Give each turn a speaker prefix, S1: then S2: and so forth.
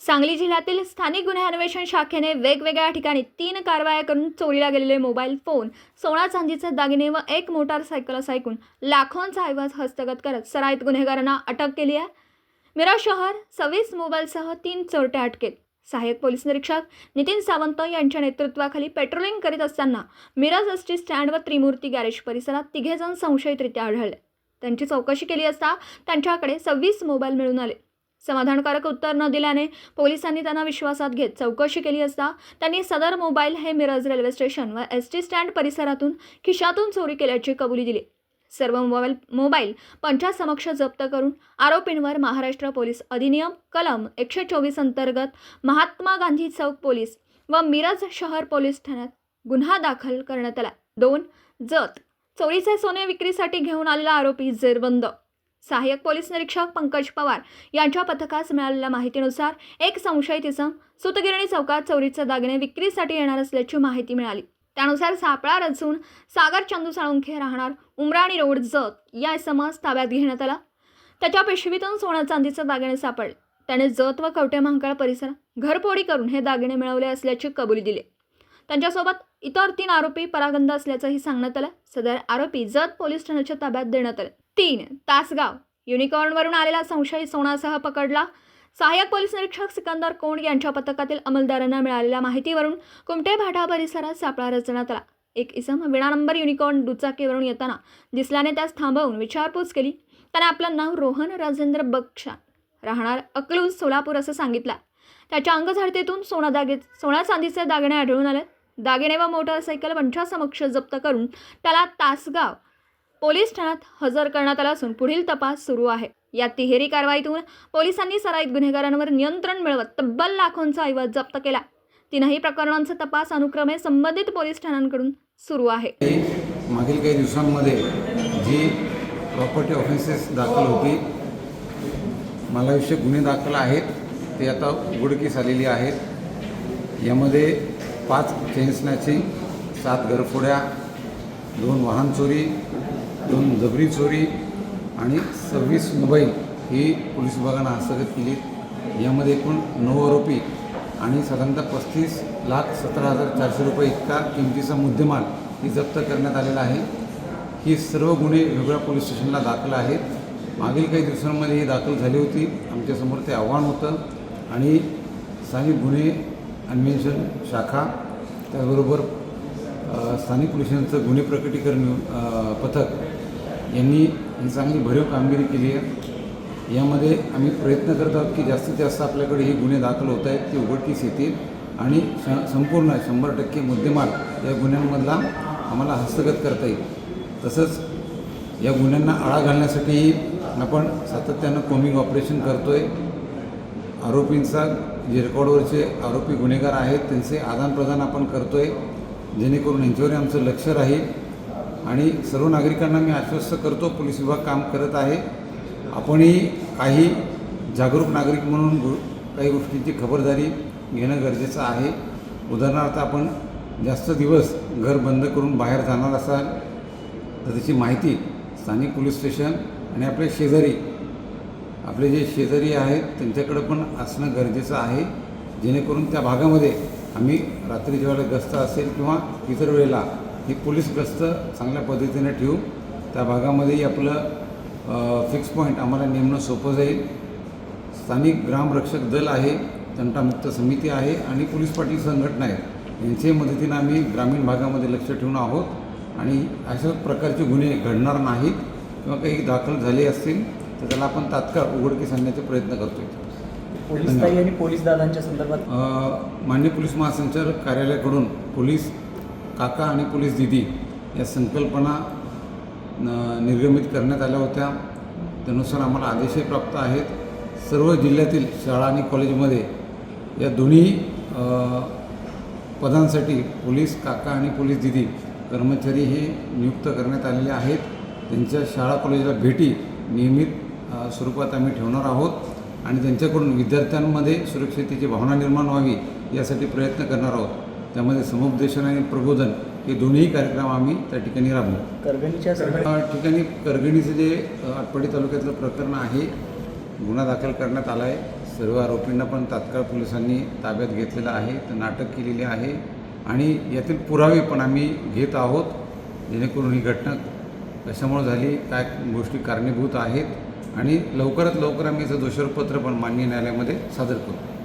S1: सांगली जिल्ह्यातील स्थानिक गुन्हे अन्वेषण शाखेने वेगवेगळ्या ठिकाणी तीन कारवाया करून चोरीला गेलेले मोबाईल फोन सोळा चांदीचे दागिने व एक मोटारसायकल ऐकून लाखोंचा ऐवज हस्तगत करत सराईत गुन्हेगारांना अटक केली आहे. मिरज शहर सव्वीस मोबाईलसह तीन चोरटे अटकेत. सहाय्यक पोलीस निरीक्षक नितीन सावंत यांच्या नेतृत्वाखाली पेट्रोलिंग करीत असताना मिरज एसटी स्टँड व त्रिमूर्ती गॅरेज परिसरात तिघेजण संशयितरित्या आढळले. त्यांची चौकशी केली असता त्यांच्याकडे सव्वीस मोबाईल मिळून आले. समाधानकारक उत्तर न दिल्याने पोलिसांनी त्यांना विश्वासात घेत चौकशी केली असता त्यांनी सदर मोबाईल हे मिरज रेल्वे स्टेशन व एस टी स्टँड परिसरातून खिशातून चोरी केल्याची कबुली दिली. सर्व मोबाईल मोबाईल पंचासमक्ष जप्त करून आरोपींवर महाराष्ट्र पोलीस अधिनियम कलम एकशे चोवीस अंतर्गत महात्मा गांधी चौक पोलीस व मिरज शहर पोलीस ठाण्यात गुन्हा दाखल करण्यात आला. दोन जत चोरीचे सोने विक्रीसाठी घेऊन आलेला आरोपी जेरबंद सहाय्यक पोलीस निरीक्षक पंकज पवार यांच्या पथकास मिळालेल्या माहितीनुसार एक संशयित इसम सुतगिरणी चौकात चोरीचे दागिने विक्रीसाठी येणार असल्याची माहिती मिळाली. त्यानुसार सापळा रचून सागर चंदू साळुंखे राहणार उमराणी रोड जत या इसमास ताब्यात घेण्यात आला. त्याच्या पिशवीतून सोन्या चांदीचे दागिने सापडले. त्याने जत व कवटे महाकाळ परिसर घरफोडी करून हे दागिने मिळवले असल्याची कबुली दिली. त्यांच्यासोबत इतर तीन आरोपी परागंद असल्याचंही सांगण्यात आलं. सदर आरोपी जत पोलीस ठाण्याच्या ताब्यात देण्यात आले. तीन तासगाव युनिकॉर्नवरून आलेला संशयित सोनासह पकडला. सहाय्यक पोलीस निरीक्षक सिकंदर कोंड यांच्या पथकातील अंमलदारांना मिळालेल्या माहितीवरून कुमटे भाटा परिसरात सापळा रचण्यात आला. एक इसम विना नंबर युनिकॉर्न दुचाकीवरून येताना दिसल्याने त्यास थांबवून विचारपूस केली. त्याने आपलं नाव रोहन राजेंद्र बक्षा राहणार अकलूज सोलापूर असं सांगितलं. त्याच्या अंगझडतीतून सोना दागे सोन्या चांदीचे दागिने आढळून आले. दागिने व मोटारसायकल पंचासमक्ष जप्त करून त्याला तासगाव पोलीस ठाण्यात हजर करण्यात आला असून पुढील तपास सुरू आहे. या तिहेरी कारवाईतून पोलिसांनी सराईत गुन्हेगारांवर नियंत्रण मिळवत तब्बल लाखोंचा ऐवज जप्त केला. तीनही प्रकरणांचा तपास अनुक्रमे संबंधित पोलीस ठाण्यांकडून सुरू आहे.
S2: मागील काही दिवसांमध्ये जी प्रॉपर्टी ऑफेन्सेस दाखल होती मालाविषयक गुन्हे दाखल आहेत ते आता उघडकीस आलेली आहेत. यामध्ये पाच चेन स्नॅचिंग सात घरफोड्या दोन वाहन चोरी दोन जबरी चोरी आणि सव्वीस मोबाईल ही पोलीस विभागानं हस्तगत केली. यामध्ये एकूण नऊ आरोपी आणि साधारणतः पस्तीस लाख सतरा हजार चारशे रुपये इतका किमतीचा मुद्देमाल ही जप्त करण्यात आलेला आहे. ही सर्व गुन्हे वेगळ्या पोलीस स्टेशनला दाखल आहेत. मागील काही दिवसांमध्ये ही दाखल झाली होती. आमच्यासमोर ते आव्हान होतं आणि स्थानिक गुन्हे अन्वेषण शाखा त्याचबरोबर स्थानिक पोलिसांचं गुन्हे प्रकटीकरण पथक यांनी ही चांगली भरीव कामगिरी केली आहे. यामध्ये आम्ही प्रयत्न करत आहोत की जास्तीत जास्त आपल्याकडे हे गुन्हे दाखल होत आहेत ते उघडकीस येतील आणि श संपूर्ण शंभर टक्के मुद्देमाल या गुन्ह्यांमधला आम्हाला हस्तगत करता येईल. तसंच या गुन्ह्यांना आळा घालण्यासाठीही आपण सातत्यानं कोमिंग ऑपरेशन करतो आहे आरोपींचा जे रेकॉर्डवरचे आरोपी गुन्हेगार आहेत त्यांचे आदानप्रदान आपण करतो आहे जेणेकरून यांच्यावर आमचं लक्ष राहील. आणि सर्व नागरिकांना मी आश्वस्त करतो पोलीस विभाग काम करत आहे. आपणही काही जागरूक नागरिक म्हणून काही गोष्टींची खबरदारी घेणं गरजेचं आहे. उदाहरणार्थ आपण जास्त दिवस घर बंद करून बाहेर जाणार असाल तर त्याची माहिती स्थानिक पोलीस स्टेशन आणि आपले शेजारी आपले जे शेजारी आहेत त्यांच्याकडं पण असणं गरजेचं आहे. जेणेकरून त्या भागामध्ये आम्ही रात्री जेव्हाला गस्त असेल किंवा इतर वेळेला ही पोलीस गस्त चांगल्या पद्धतीने ठेवू त्या भागामध्येही आपलं फिक्स पॉईंट आम्हाला नेमणं सोपं जाईल. स्थानिक ग्रामरक्षक दल आहे तंटामुक्त समिती आहे आणि पोलीस पाटील संघटना आहेत. यांच्या मदतीनं आम्ही ग्रामीण भागामध्ये लक्ष ठेवून आहोत. आणि अशाच प्रकारचे गुन्हे घडणार नाहीत किंवा काही दाखल झाले असतील तर त्याला आपण तात्काळ उघडकीस आणण्याचे प्रयत्न करतोय.
S3: पोलीस ताई आणि पोलीस दादांच्या संदर्भात?
S2: अ, माननीय पोलीस महासंचालक कार्यालयाकडून पोलीस काका आणि पोलीस दिदी या संकल्पना निर्गमित करण्यात आल्या होत्या. त्यानुसार आम्हाला आदेशही प्राप्त आहेत. सर्व जिल्ह्यातील शाळा आणि कॉलेजमध्ये या दोन्ही पदांसाठी पोलीस काका आणि पोलीस दिदी कर्मचारी हे नियुक्त करण्यात आलेले आहेत. त्यांच्या शाळा कॉलेजला भेटी नियमित स्वरूपात आम्ही ठेवणार आहोत आणि त्यांच्याकडून विद्यार्थ्यांमध्ये सुरक्षितेची भावना निर्माण व्हावी यासाठी प्रयत्न करणार आहोत. त्यामध्ये समुपदेशन आणि प्रबोधन हे दोन्ही कार्यक्रम आम्ही त्या ठिकाणी राबवू.
S3: करगणीच्या
S2: ठिकाणी करगणीचं जे आटपाडी तालुक्यातलं प्रकरण आहे गुन्हा दाखल करण्यात आला आहे. सर्व आरोपींना पण तात्काळ पोलिसांनी ताब्यात घेतलेलं आहे तर नाटक केलेले आहे. आणि यातील पुरावे पण आम्ही घेत आहोत जेणेकरून ही घटना कशामुळे झाली काय गोष्टी कारणीभूत आहेत आणि लवकरात लवकर आम्ही याचं दोषारोपपत्र पण मान्य न्यायालयामध्ये सादर करू.